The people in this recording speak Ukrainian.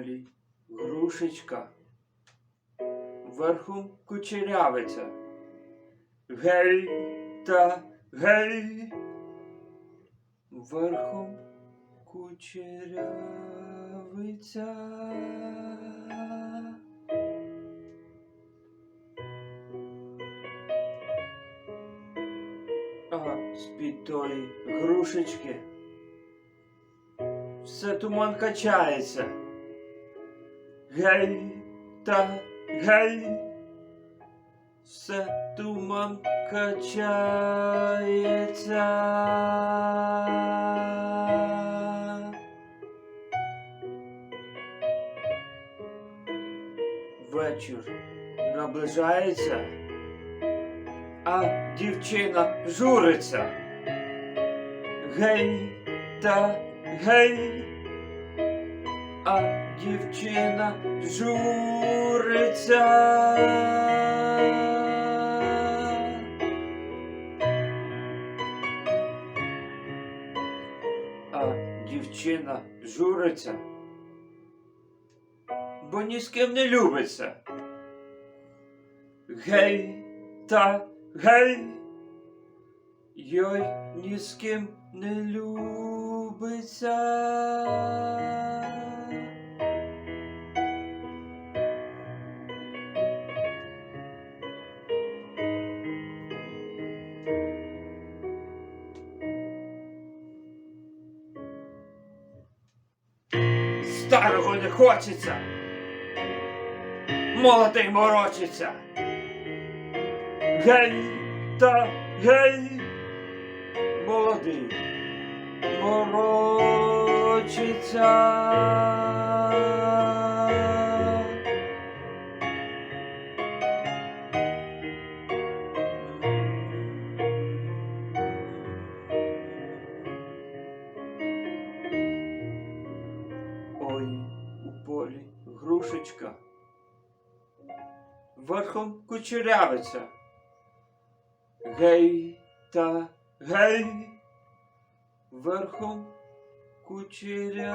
полі грушечка, верхом кучерявиця. Гей та гей, верхом кучерявиця. А з-під тої грушечки все туман качається. Гей та гей, все туман качається. Вечір наближається, а дівчина журиться. Гей та гей, а дівчина журиться. А дівчина журиться, бо ні з ким не любиться. Гей та гей, йой ні з ким не любиться. Старого не хочеться. Молодий морочиться. Гей та гей, молодий морочиться. Ой, у полі грушечка, верхом кучерявиця. Гей та гей, верхом кучерявиця.